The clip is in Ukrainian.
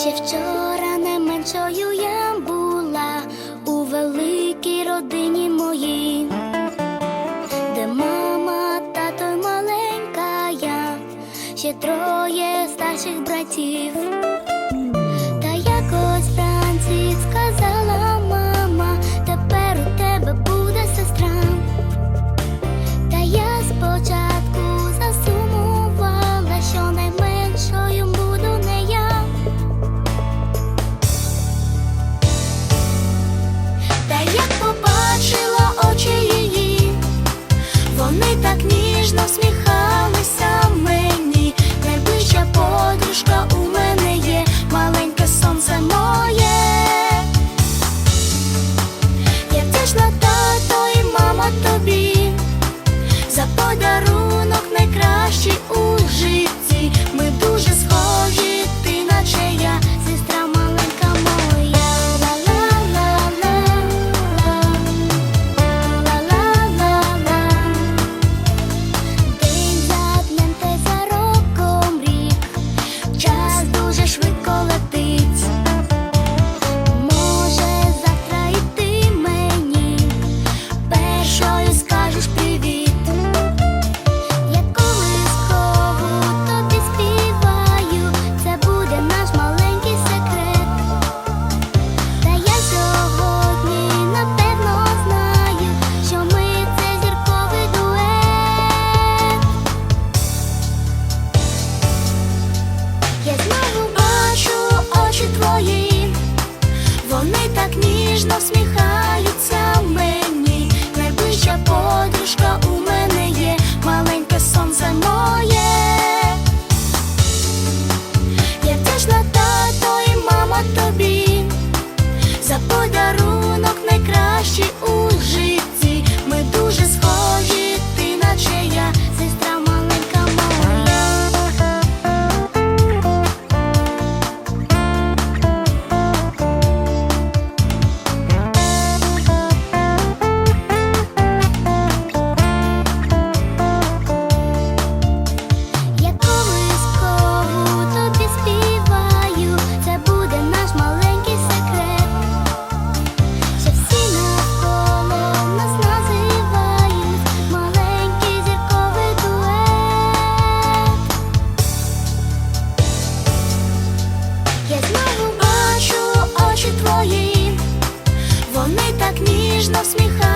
Ще вчора не меншою я була у великій родині моїй, де мама, тато маленька я, ще троє старших братів. Ніжно всміхаються ніжно всміхаються